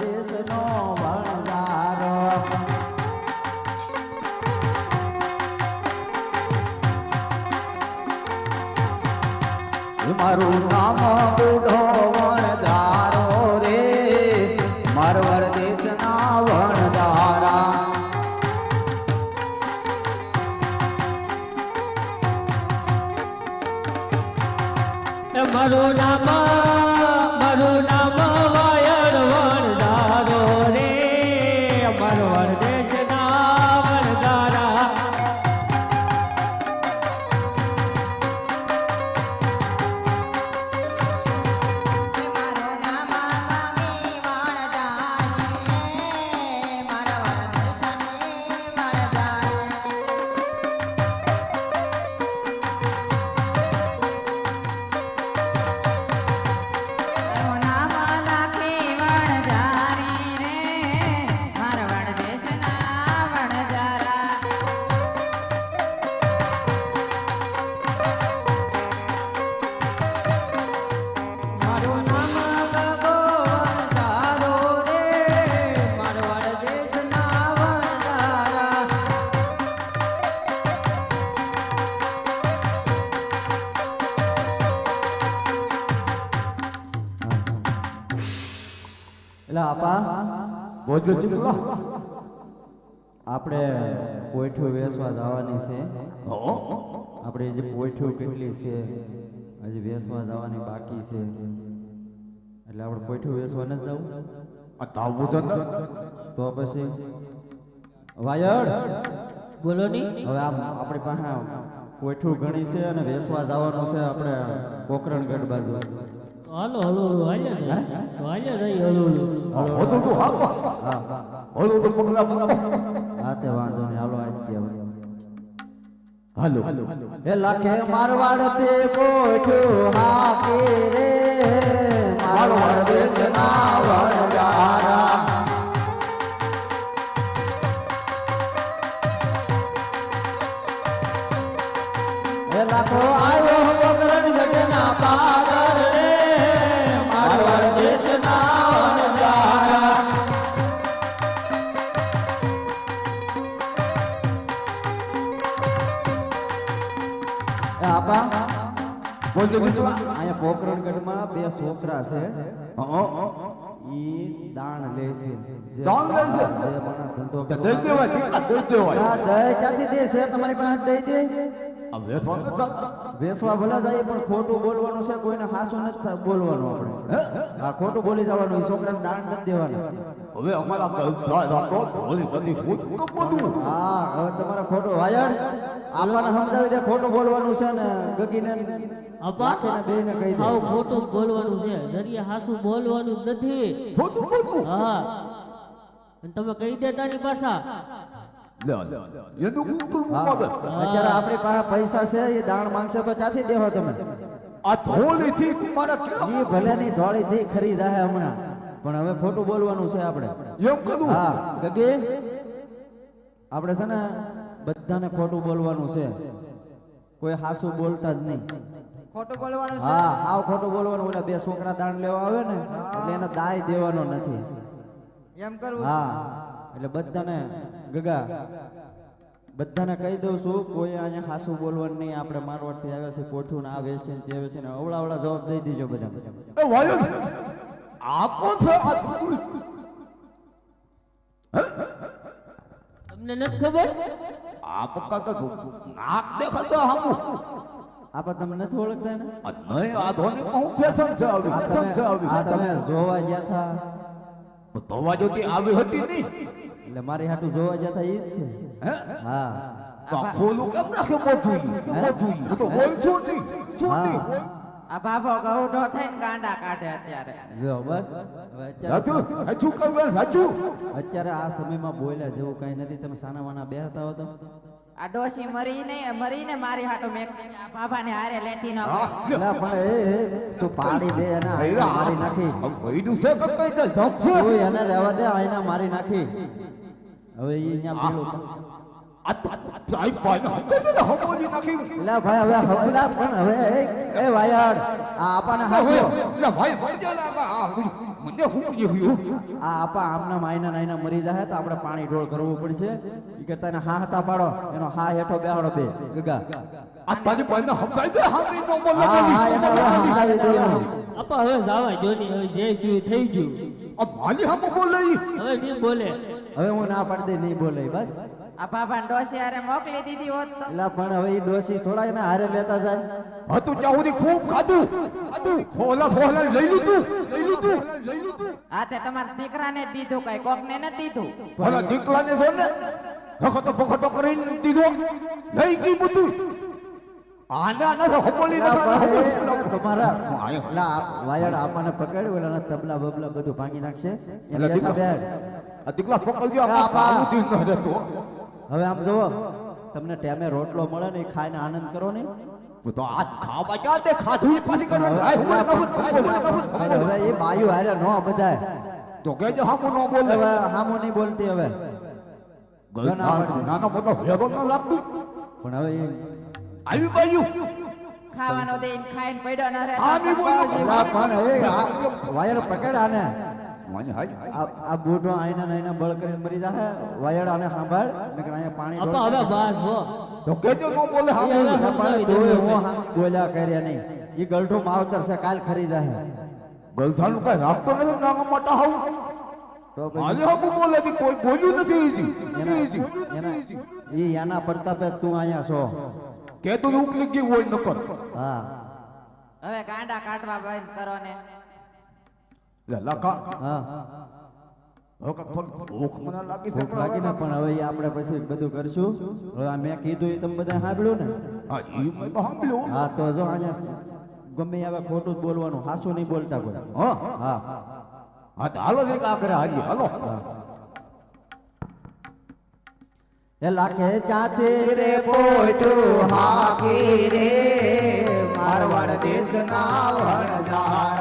દેશનો વણઝારો મારું નામ બુઢો વણધારો રે. મારવડ દેશના વણધારા મારું નામ એટલે આપા. બોલો આપણે પોઠું વેસવા જવાની છે. આપણે જે પોઈઠું કેટલી છે હજી વેસવા જવાની બાકી છે. એટલે આપણે પોઠું વેસવા નથી જવું. તો પછી વાયડ. બોલો ની. હવે આમ આપણી પાસે પોઠું ઘણી છે અને વેસવા જવાનું છે આપણે પોકરણગઢ બાજુ. હાલો હલો હલો હાલે હાલે જાય હલો હલો. હોતું તું હા હા. તો તું પગલા પગલા. હા તે વાંધો નહીં. હાલો આજ ગયા હાલો. એ લખે મારવાડ તે પોઠું હાકે રે. મારવાડ દેશના વણજારા અહીંયા પોકરણગઢમાં બે છોકરા છે. હા ઈ દાણ લે છે. દાણ લે છે? દઈ દેવાય દઈ દેવાય? ક્યાંથી દે તમારી પાસે દઈ દે. વેસવા ભલા જાય પણ ખોટું બોલવાનું છે કોઈને હાસું નથી બોલવાનું આપણે. આ ખોટું બોલી જવાનું ઈ છોકરાને દાણ નથી દેવાનું. હવે અમારા બધી. હા હવે તમારે ખોટું વાયડ. આપણને સમજાવી દે ખોટું બોલવાનું છે ને ગગીને. અપા દે. ખોટું જ બોલવાનું છે. જરીએ હાસું બોલવાનું જ નથી. હા. અને તમે કહી પાછા. મગજ અત્યારે આપણી પાસે પૈસા છે એ દાણ માંગશે તો ક્યાંથી દેવા તમે? આ ધોળી થી મારા એ ભલે ની ધોળી થી ખરી હમણાં. પણ હવે ખોટું બોલવાનું છે આપણે. એમ કરું? હા. ગગી આપણે છે ને બધાને ખોટું બોલવાનું છે. કોઈ હાસું બોલતા જ નહીં. ખોટું બોલવાનું છે? હા આવ ખોટું બોલવાનું ઓલા બે છોકરા દાણ લેવા આવે ને એટલે એને દાય દેવાનો નથી. એમ કરવું હા એટલે બધાને ગગા બધાને કહી દઉં છું કોઈ અહીંયા ખાસું બોલવાનું નહીં આપણે મારવાડથી આવ્યા છે પોઠું ને આ વેચ છે વેચ છે ને અવળા અવળા જવાબ દઈ દેજો બધા. એ વાયર આ કોણ છે? આ તમને નથી ખબર? આપ કાકા તો નાક દેખાતો હામું. આપણે તમને નથી ઓળખતા ને? આ નહીં આ ધોળી હું ફેશન છે આવી ફેશન છે તમે આવી. આ તમે જોવા ગયા હતા ધોવા જોતી આવી હતી નહીં. એટલે મારી હાટું જોવા ગયા હતા ઈ જ છે. હે? હા. તો ખોલું કેમ નાખે મોઢું મોઢું હું તો બોલ છું નહીં છું નહીં. આ બાપો ગૌઢો થઈને ગાંડા કાઢે અત્યારે. જો બસ. રાજુ અત્યારે રાજુ કહેવાય રાજુ. અત્યારે આ સમયમાં બોલ્યા જેવું કઈ નથી. તમે સાના વાના બેહતા હો તો. આ ડોશી મરીને મરીને મારી હાટો મેક આ બાબાને હારે લેતી ન હા પણ એ એ, તું પાડી દે એને મારી નાખી ભઈડું છે કે કઈ તો છે તું એને રહેવા દે આયના મારી નાખી હવે ઈ અહીંયા પેલું આ ને હમોજી નાખી ભાઈ હવે હવે પણ હવે એ- એ વાયડ આ આપાને હાસ્યો ના ભાઈ વળજા ના મને હું આ આપા આમના માયના નાયના મરી જાય તો આપણે પાણી ઢોળ કરવું પડશે. એ કરતા એને હા હતા પાડો. એનો હા હેઠો બેહાડો બે. ગગા. આ તારી ભાઈને હંતાઈ દે હામી નો બોલે હા હા એને આપા હવે જાવા જો ની હવે જે શું થઈ ગયું. આ માલી હમ બોલે હવે નહીં બોલે. હવે હું ના પાડી દે નહીં બોલે બસ. આ બાબા ડોસી હારે મોકલી દીધી હોત તો. પણ હવે એ ડોસી થોડા એના હારે લેતા જાય. હતું ત્યાં સુધી ખૂબ ખાધું. ખાધું. ફોલા ફોલા લઈ લીધું. લીધું લઈ લીધું આ તે તમારા દીકરાને દીધું કઈ કોકને ન દીધું. ભલા દીકરાને જો ને નખતો પખતો કરીને દીધો. લઈ ગઈ બધું આના ન હોપલી એ તમારા આયો. વાયડ આપાને પકડ્યું એટલે તબલા બબલા બધું ભાંગી નાખશે. એટલે દીકરા આ દીકરા પકડજો આ આ પા. કામ ન રહેતો. હવે આમ જુઓ તમને ટેમે રોટલો મળે ને એ ખાઈને આનંદ કરો ને તો આ ખાવા ક્યાં તે ખાધું પાછી કરવાનું આય હું નવું હવે એ બાયું હારે નો બધા તો કહેજો હામું નો બોલે. હવે હામો નહીં બોલતી હવે. નાના નાના મોટો ભેગો ન લાગતું. પણ હવે એ આવી બાજુ ખાવાનો દે ખાઈને પડ્યો ન રહે. આમી બી બોલો. પણ એ વાયર પકડ આને આ બૂટો આઈના નાઈના બળ કરીને મરી જાય વાયડ આને સાંભળ નકર અહીંયા પાણી અપા હવે બસ હો. તો કહેજો ન બોલે હા પણ તોય હું હા બોલ્યા કર્યા નહીં. એ ગલઠું માવતર છે કાલ ખરી જાય ગલધાનું કઈ રાખતો નથી નાના મોટા હાઉ. આજે હામું બોલે બી કોઈ બોલ્યું નથી ઈ એના પ્રતાપે તું અહીંયા છો. કે તું ઉકલી ગઈ હોય ન કર હા. હવે ગાંડા કાઢવા બંધ કરો ને. પણ હવે આપણે પછી બધું કરશું. હવે મેં કીધું એ તમે બધા સાંભળ્યું ને? હા તો સાંભળ્યું. હા તો જો અહીંયા ગમે આવે ખોટું જ બોલવાનું હાસું નહીં બોલતા કોઈ. હા હા. હા. તો હાલો કરે હાજી હાલો. એ લાખે જાતે રે પોટું હાકી રે મારવાડ દેશ ના